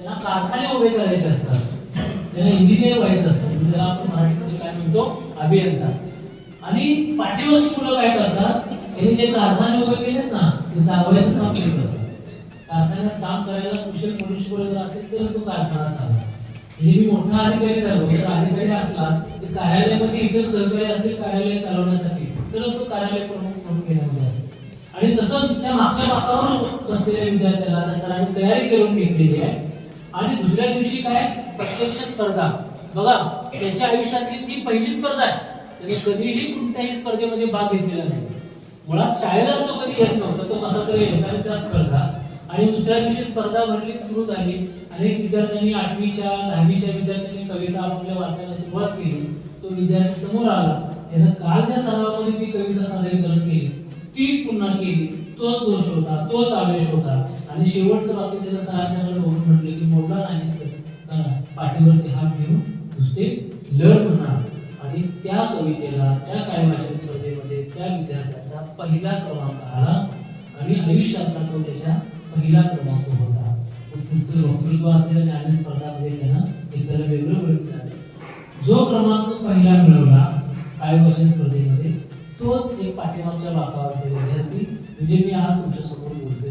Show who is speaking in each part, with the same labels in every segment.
Speaker 1: त्यांना कारखाने उभे करायचे असतात. त्यांना इंजिनियर व्हायचं असतं. म्हणजे त्याला आपण मराठीमध्ये काय म्हणतो? अभियंता. आणि पाठीवरची मुलं काय करतात? त्यांनी जे कारखाने उभे केलेत ना ते चालवायचं काम ते करतात कारखान्यात काम करायला कुशल मनुष्यबळ जर असेल तर तो कारखाना चालला म्हणजे मी मोठा अधिकारी झालो. जर अधिकारी असला तर कार्यालयामध्ये इतर सहकारी असतील कार्यालय चालवण्यासाठी तर तो कार्यालय प्रमुख म्हणून घेण्यामध्ये असतो. आणि तसं त्या मागच्या बाकावर बसलेल्या विद्यार्थ्याला त्या सरांनी तयारी करून घेतलेली आहे. आणि दुसऱ्या दिवशी काय प्रत्यक्ष स्पर्धा. बघा त्याच्या आयुष्यातली ती पहिली स्पर्धा आहे. त्याने कधीही कोणत्याही स्पर्धेमध्ये भाग घेतलेला नाही. मुळात शाळेलाच तो कधी येत नव्हता तो कसा तरी यायचा त्या स्पर्धा. आणि दुसऱ्या दिवशी स्पर्धा भरली सुरू झाली. अनेक विद्यार्थ्यांनी आठवीच्या दहावीच्या विद्यार्थ्यांनी कविता आपल्या वाचायला सुरुवात केली. तो विद्यार्थी समोर आला. त्यानं काल ज्या सरावामध्ये ती कविता सादरीकरण केली. तीच पुन्हा केली. तोच दोष होता तोच आवेश होता. आणि शेवटचं वाक्य त्याला सरांच्याकडे बघून म्हटलं की मोडला नाही सर. पाठीवरती हात घेऊन नुसते लढ म्हणा. आणि त्या कवितेला त्या कायमाच्या स्पर्धेमध्ये त्या विद्यार्थ्याचा पहिला क्रमांक आला. आणि आयुष्यातला तो त्याच्या पहिला क्रमांक होता. तुमचं वक्तृत्व असेल ज्ञान स्पर्धामध्ये त्यांना एक त्याला वेगळं वेळ मिळालं जो क्रमांक पहिला मिळवला कायमाच्या स्पर्धेमध्ये तोच एक पाठीमागच्या बापावरचे विद्यार्थी म्हणजे मी आज तुमच्यासमोर बोलतोय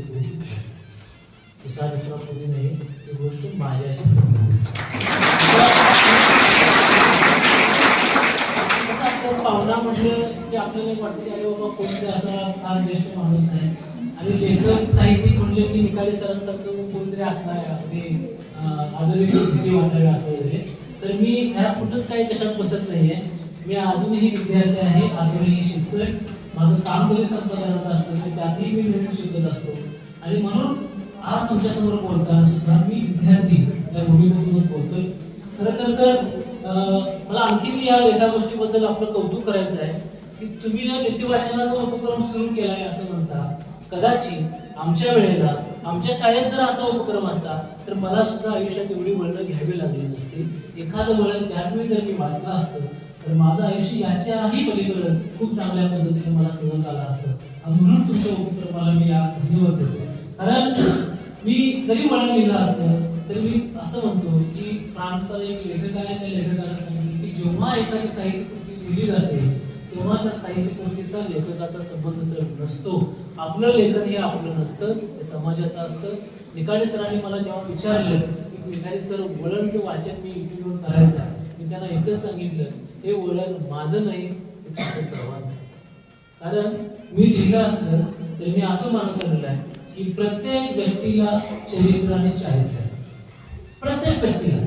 Speaker 1: दुसरा दुसरा कोणी नाही. ही गोष्ट माझ्याशी संबंधित पाहुणा म्हटलं की आपल्याला एक वाटतं की अरे बाबा कोणते असा फार ज्येष्ठ माणूस आहे. आणि लेखक साहित्यिक म्हणले की निकाली सरांसारखं कोणतरी असणार आहे अगदी अं, आदरणी असं वगैरे. तर मी ह्या कुठंच काही कशात बसत आहे मी अजूनही विद्यार्थी आहे अजूनही शिकतोय. माझं काम कधी संपादनाचं असतं तर त्यातही मी नवीन शिकत असतो. आणि म्हणून आज तुमच्यासमोर बोलताना सुद्धा मी विद्यार्थी या भूमिकेतूनच बोलतोय. खरं तर सर मला आणखी या एका गोष्टीबद्दल आपलं कौतुक करायचं आहे की तुम्ही जर नीतिवाचनाचा उपक्रम सुरू केला आहे असं म्हणता. कदाचित आमच्या वेळेला आमच्या शाळेत जर असा उपक्रम असता तर मला सुद्धा आयुष्यात एवढी वळणं घ्यावी लागली नसती. एखादं वळण त्याच वेळी जर मी वाचलं असतं तर माझं आयुष्य याच्याही पलीकडं खूप चांगल्या पद्धतीने मला सहज आलं असतं. म्हणून तुमच्या उपक्रमाला मी या धन्यवाद देतो. कारण मी जरी वळण लिहिलं असतं तरी मी असं म्हणतो की फ्रान्सचा एक लेखकाने त्या लेखकाला सांगितलं की जेव्हा एखादी साहित्य कृती लिहिली जाते तेव्हा त्या साहित्य कृतीचा लेखकाचा संबंध सर नसतो. आपलं लेखन हे आपलं नसतं हे समाजाचं असतं. निकाडे सरांनी मला जेव्हा विचारलं की निकाडे सर वळणचं वाचन मी युट्यूबवर करायचं आहे मी त्यांना एकच सांगितलं हे वळण माझं नाही सर्वांचं. कारण मी लिहिलं असलं तर मी असं मानत आलेलं आहे की प्रत्येक व्यक्तीला चरित्र आणि चारित्र्य असतं प्रत्येक व्यक्तीला.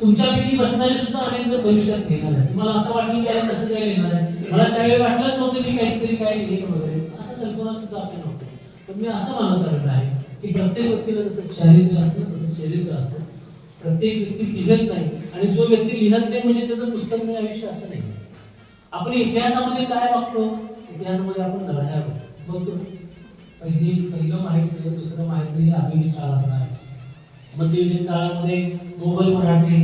Speaker 1: तुमच्यापैकी बसणारे सुद्धा अनेक जण भविष्यात लिहिणार आहे. मला आता वाटलं की अरे कसं काय लिहिणार आहे? मला त्यावेळी वाटलंच नव्हतं मी काहीतरी काय लिहिलं वगैरे. असं कल्पना सुद्धा आपली नव्हती पण मी असं मानत आलेलं आहे की प्रत्येक व्यक्तीला जसं चरित्र असतं तसं चरित्र असतं. प्रत्येक व्यक्ती लिहत नाही. आणि जो व्यक्ती लिहत नाही म्हणजे त्याचं पुस्तक नाही आयुष्य असं नाही. आपण इतिहासामध्ये काय बघतो इतिहासामध्ये आपण लढाया बघतो. पहिली पहिलं माहिती दुसरं माहिती आधुनिक काळात मध्ययुगीन काळामध्ये मोगल मराठी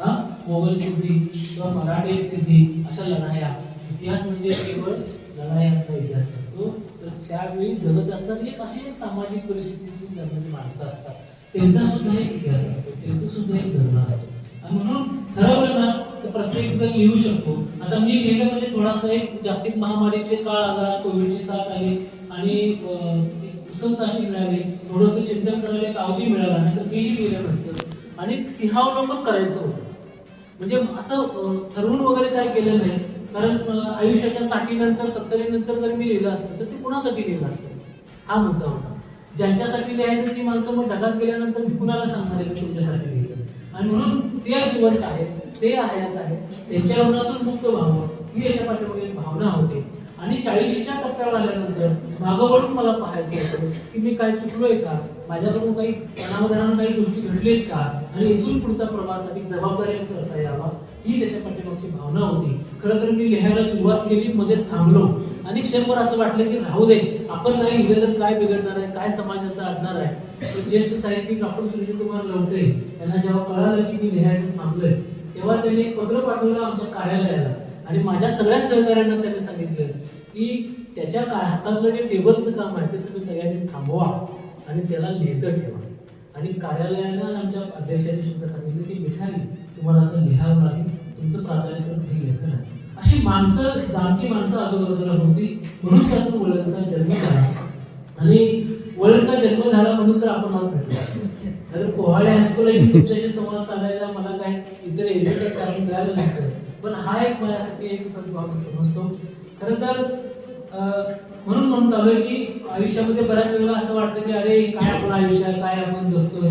Speaker 1: हा? मोगल सिद्धी किंवा मराठी सिद्धी अशा लढाया. इतिहास म्हणजे केवळ लढायांचा इतिहास नसतो तर त्यावेळी जगत असतात एक अशी एक सामाजिक परिस्थितीतून जगणारी माणसं असतात. त्यांचा सुद्धा एक इतिहास असतो. त्यांचं सुद्धा एक जगणं असतं. आणि म्हणून ठरवलं ना तर प्रत्येक जण लिहू शकतो. आता मी लिहिलं म्हणजे थोडासा एक जागतिक महामारीचे काळ आला कोविडची साथ आली आणि अं, एक मिळाली थोडंसं चिंतन करायला एक अवधी मिळाला नाही तर मीही लिहिलं नसतं. आणि सिंहावलोकन करायचं होतं. म्हणजे असं ठरवून वगैरे काय केलं नाही. कारण आयुष्याच्या साठीनंतर सत्तरीनंतर जर मी लिहिलं असतं तर ते कुणासाठी लिहिलं असतं? हा मुद्दा होता. ज्यांच्यासाठी लिहायचं ती माणसं मग ढगात गेल्यानंतर मी कुणाला सांगणार आहे तुमच्यासाठी लिहिलं आणि म्हणून ते जिवंत आहेत ते हयात आहेत त्यांच्या ऋणातून मुक्त व्हावं ही याच्या पाठीमागे एक भावना होते. आणि चाळीशीच्या टप्प्यावर आल्यानंतर मागं मला पाहायचं होतं की मी काय चुकलोय का? माझ्याकडून काही तणावधारण काही गोष्टी घडलेत का? आणि इथून पुढचा प्रवास अधिक जबाबदारीने करता यावा ही त्याच्या पाठीमागची भावना होती. खरं तर मी लिहायला सुरुवात केली मध्ये थांबलो. आणि क्षणभर असं वाटलं की राहू दे आपण नाही लिहिलं तर काय बिघडणार आहे काय समाजाचं अडणार आहे? तर ज्येष्ठ साहित्यिक डॉक्टर सूर्यकुमार लवटे यांना जेव्हा कळालं की मी लिहायचं थांबलोय तेव्हा त्यांनी एक पत्र पाठवलं आमच्या कार्यालयाला आणि माझ्या सगळ्या सहकाऱ्यांना त्यांनी सांगितलं की त्याच्या का- हातातलं जे टेबलचं काम आहे ते तुम्ही सगळ्यांनी थांबवा आणि त्याला लिहितं ठेवा. आणि कार्यालयानं आमच्या अध्यक्षांनी सुद्धा सांगितलं की मिठाई तुम्हाला आता लिहावं लागेल तुमचं प्राधान्यक्रम हे लेखन आहे अशी माणसं जाणती माणसं आजूबाजूला होती म्हणून त्यातून वळणचा जन्म झाला. आणि वळणचा जन्म झाला म्हणून तर आपण मला भेटलो तर पोहाडे हायस्कूल मी तुमच्याशी संवाद साधायला मला काय इतर एरियाचं कारण मिळालं नसतं. पण हा एक माझ्यासाठी एक सद्भाव समजतो खरं तर म्हणून म्हणून चालू आहे की आयुष्यामध्ये बऱ्याच वेळेला असं वाटतं की अरे काय आपण आयुष्यात काय आपण जगतोय?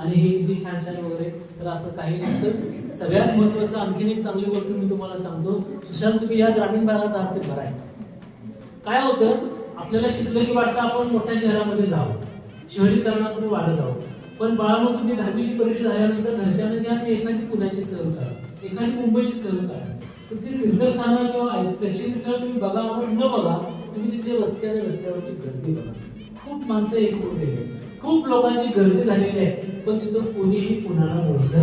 Speaker 1: आणि हे किती छान छान वगैरे. तर असं काही नसतं. सगळ्यात महत्वाचं आणखीन एक चांगली गोष्ट मी तुम्हाला सांगतो. सुशांत तुम्ही या ग्रामीण भागात आहात ते बरं आहे. काय होतं? आपल्याला शिकलं की वाटतं आपण मोठ्या शहरामध्ये जावं. शहरीकरणाकडे वाढत आहोत. पण बाळामुळे तुम्ही दहावीची परीक्षा झाल्यानंतर घरच्यांना एखादी पुण्याची सहल करा एखादी मुंबईची सहल करा तर तीर्थस्थानं किंवा प्रेक्षणीय स्थळ तुम्ही बघा न बघा तुम्ही तिथे रस्त्याने रस्त्यावरची गर्दी बघा. खूप माणसं एक गेले खूप लोकांची गर्दी झालेली आहे पण तिथं कोणीही कुणाला ओळखत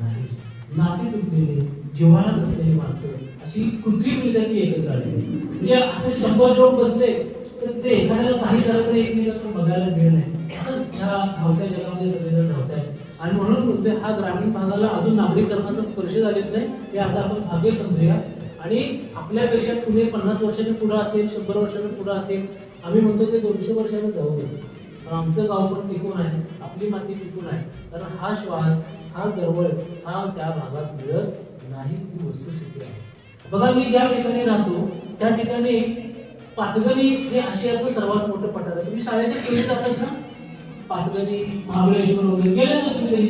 Speaker 1: नाही. नाती तुटलेली जिव्हाळा नसलेली माणसं अशी कृत्रिमरित्या ती एकत्र आली म्हणजे असे शंभर लोक बसले तर ते एखाद्याला काही झालं तर एकमेकांना बघायला मिळत नाही. असं ह्या धावत्या जगामध्ये सगळेजण धावत आहेत आणि म्हणून म्हणतोय हा ग्रामीण भागाला अजून नागरीकरणाचा स्पर्श झालेला नाही हे आता आपण भाग्य समजूया. आणि आपल्यापेक्षा पुढे पन्नास वर्षांनी पुढं असेल शंभर वर्षांनी पुढं असेल आम्ही म्हणतो ते दोनशे वर्षांनी जाऊ नये आमचं गाव पण टिकून आहे आपली माती टिकून आहे. कारण हा श्वास हा दरवळ हा त्या भागात मिळत नाही ही वस्तुस्थिती आहे. बघा मी ज्या ठिकाणी राहतो त्या ठिकाणी पाचगणी हे आशियातलं सर्वात मोठं पठार आहे. तुम्ही शाळेच्या सुविधा जातात ना पाचगणी महाबळेश्वर वगैरे गेले ना तुम्ही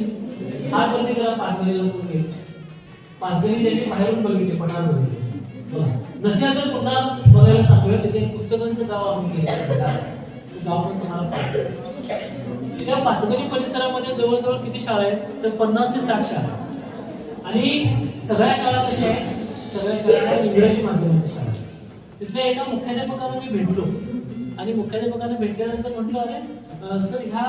Speaker 1: हा पण करा पाचगणीला कोण गेले. पाचगणी त्यांनी बाहेरून बघितले पठार बघितले बघा. नसेल तर पुन्हा बघायला सांगूया तिथे पुस्तकांचं गाव आपण केलं गाव पण तुम्हाला त्या पाचगणी परिसरामध्ये जवळजवळ किती शाळा आहेत? तर पन्नास ते साठ शाळा. आणि सगळ्या शाळा कशा आहेत. सगळ्या शाळा इंग्रजी माध्यमाच्या शाळा तिथल्या एका मुख्याध्यापकाला मी भेटलो. आणि मुख्याध्यापकाला भेटल्यानंतर म्हटलं अरे सर ह्या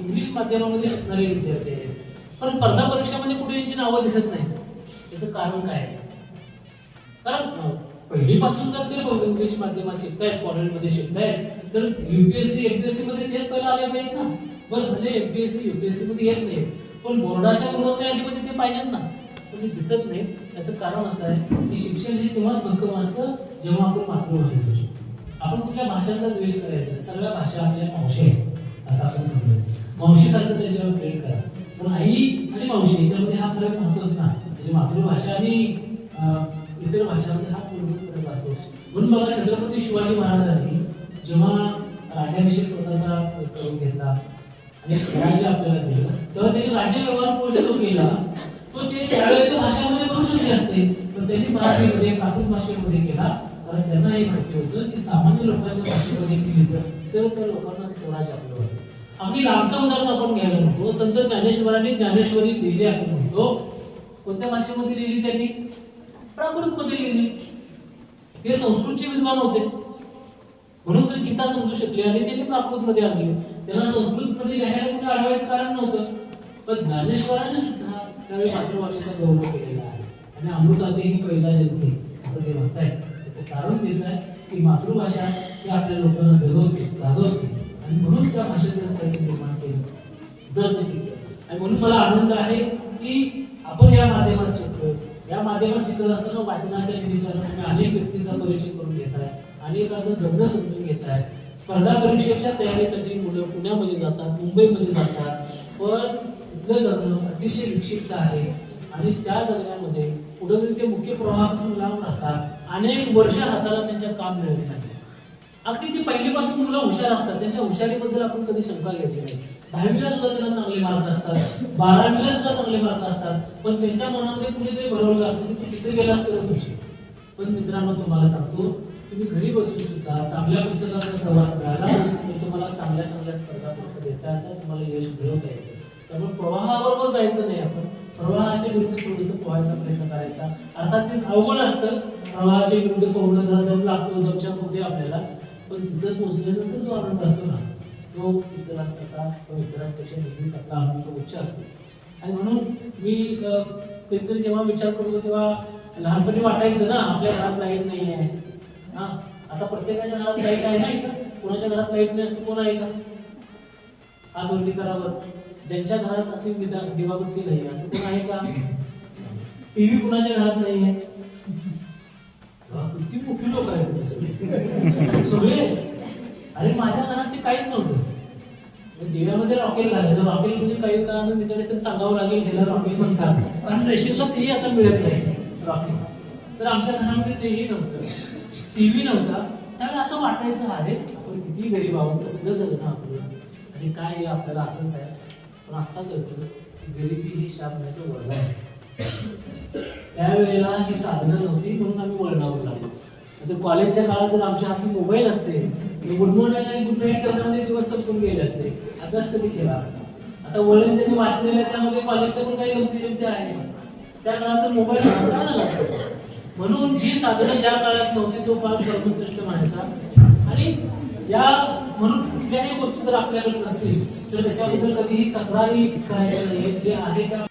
Speaker 1: इंग्लिश माध्यमामध्ये शिकणारे विद्यार्थी आहेत. पण स्पर्धा परीक्षेमध्ये कुठे यांची नावं दिसत नाही याचं कारण काय आहे? कारण पहिलीपासून जर ते इंग्लिश माध्यमात शिकतायत कॉलेजमध्ये शिकतायत तर युपीएससी एमपीएससी मध्ये तेच पहिलं आले पाहिजेत ना. बरं भले एमपीएससी युपीएससी मध्ये येत नाही पण बोर्डाच्या गुणवत्ता यादीमध्ये ते पाहिजेत ना. पण ते दिसत नाही याचं कारण असं आहे की शिक्षण हे तेव्हाच भक्कम असतं जेव्हा आपण मातृभाषेत आपण कुठल्या भाषांचा द्वेष करायचा? सगळ्या भाषा आपल्या अंश आहेत. असं आपण समजायचं. मावशीसारखं त्याच्यावर प्रेम करा. पण आई आणि मावशी याच्यामध्ये हा फरक महत्त्वाचा ना म्हणजे मातृभाषा आणि इतर भाषांमध्ये हा पूर्ण फरक असतो म्हणून बघा छत्रपती शिवाजी महाराजांनी जेव्हा राजाभिषेक स्वतःचा करून घेतला आणि स्वराज्य आपल्याला दिलं तेव्हा त्यांनी राज्य व्यवहार कोश जो केला तो ते त्यावेळेच्या भाषेमध्ये करू शकले असते. पण त्यांनी मराठीमध्ये प्राकृत भाषेमध्ये केला. कारण त्यांना हे माहिती होतं की सामान्य लोकांच्या भाषेमध्ये केली तर त्या लोकांना स्वराज आपलं होतं. अगदी लांबचं उदाहरण आपण घ्यायला म्हणतो. संत ज्ञानेश्वरांनी ज्ञानेश्वरी लिहिली आपण म्हणतो कोणत्या भाषेमध्ये लिहिली त्यांनी? प्राकृतमध्ये लिहिली. हे संस्कृतचे विद्वान होते. म्हणून तर गीता समजू शकले आणि त्यांनी प्राकृतमध्ये आणली. आणले त्यांना संस्कृतमध्ये लिहायला कुठे अडवायचं कारण नव्हतं. पण ज्ञानेश्वरांनी सुद्धा त्यावेळी मातृभाषेचा गौरव केलेला आहे. आणि अमृताते पैसा पैजा जगते असं ते म्हणत आहे कारण तेच आहे की मातृभाषा ही आपल्या लोकांना जगवते जागवते आणि म्हणून त्या भाषेचं साहित्य निर्माण केलं. दर आणि म्हणून मला आनंद आहे की आपण या माध्यमात शिकतो या माध्यमात शिकत असताना वाचनाच्या निमित्तानं तुम्ही अनेक व्यक्तींचा परिचय करून घेत आहे अनेकांचं जगणं समजून घेत आहे स्पर्धा परीक्षेच्या तयारीसाठी मुलं पुण्यामध्ये जातात मुंबईमध्ये जातात. पण तिथलं जगणं अतिशय विक्षिप्त आहे. आणि त्या जगण्यामध्ये पुढे ते मुख्य प्रवाहापासून लांब राहतात. अनेक वर्ष हाताला त्यांच्या काम मिळत नाही. अगदी ती पहिलीपासून मुलं हुशार असतात. त्यांच्या हुशारीबद्दल आपण कधी शंका घ्यायची नाही. दहावीला सुद्धा त्यांना चांगले मार्क असतात. बारावीला सुद्धा चांगले मार्क असतात. पण त्यांच्या मनामध्ये कुठेतरी भरवलं असतं की तिथे गेला असतं तुमची? पण मित्रांनो तुम्हाला सांगतो तुम्ही घरी बसून सुद्धा चांगल्या पुस्तकांचा सहवास मिळाला तर तुम्हाला चांगल्या चांगल्या स्पर्धा देता येतात. तुम्हाला यश मिळवता येतं. त्यामुळे प्रवाहाबरोबर जायचं नाही आपण. प्रवाहाच्या विरुद्ध थोडंसं पोहायचा प्रयत्न करायचा. अर्थात तेच अवघड असतं. प्रवाहाच्या विरुद्ध पोहणं जरा तर लागतो दमछाक होते आपल्याला. पण तिथं पोहोचल्यानंतर जो आनंद असतो ना तो इतरांसारखा तो इतरांपेक्षा नेहमीच आपला आनंद उच्च असतो. आणि म्हणून मी कधीतरी जेव्हा विचार करतो तेव्हा लहानपणी वाटायचं ना आपल्या घरात लाइट नाही आहे. हा आता प्रत्येकाच्या घरात लाइट आहे ना इथं कोणाच्या घरात लाइट नाही असं कोण आहे का हा दोन्ही करावं. ज्यांच्या घरात असे दिवाबत्ती नाही असं कोण आहे का? टीव्ही कुणाच्या घरात नाही आहे? किती मोठी लोक आहेत सगळे? अरे माझ्या घरात ते काहीच नव्हतं. दिव्यामध्ये रॉकेल घालायचं रॉकेल म्हणजे काही काळानं तिच्याकडे तर सांगावं लागेल ह्याला रॉकेल म्हणतात. कारण रेशनला तेही आता मिळत नाही रॉकेल. तर आमच्या घरामध्ये तेही नव्हतं. टीव्ही नव्हता. त्यावेळेला असं वाटायचं अरे आपण किती गरीब आहोत कसलं जगणं आपलं? आणि काय आपल्याला असंच आहे? पण आता कळतं की गरिबी ही शाप नसतं वळणार त्यावेळेला ही साधनं नव्हती म्हणून आम्ही वळणावर लागलो. तर कॉलेजच्या काळात जर आमच्या हाती मोबाईल असते गुड मॉर्निंग आणि गुड नाईट करण्यामध्ये दिवस संपून गेले असते. आताच कधी केला असता? आता वडील ज्यांनी वाचलेल्या त्यामध्ये कॉलेजच्या पण काही गमती जमती आहे त्या काळात मोबाईल झाला म्हणून जी साधनं ज्या काळात नव्हती तो काळ सर्वश्रेष्ठ म्हणायचा. आणि या म्हणून कुठल्याही गोष्टी जर आपल्याकडे नसतील तर त्याच्याबद्दल कधीही तक्रारी करायच्या नाही जे आहे त्या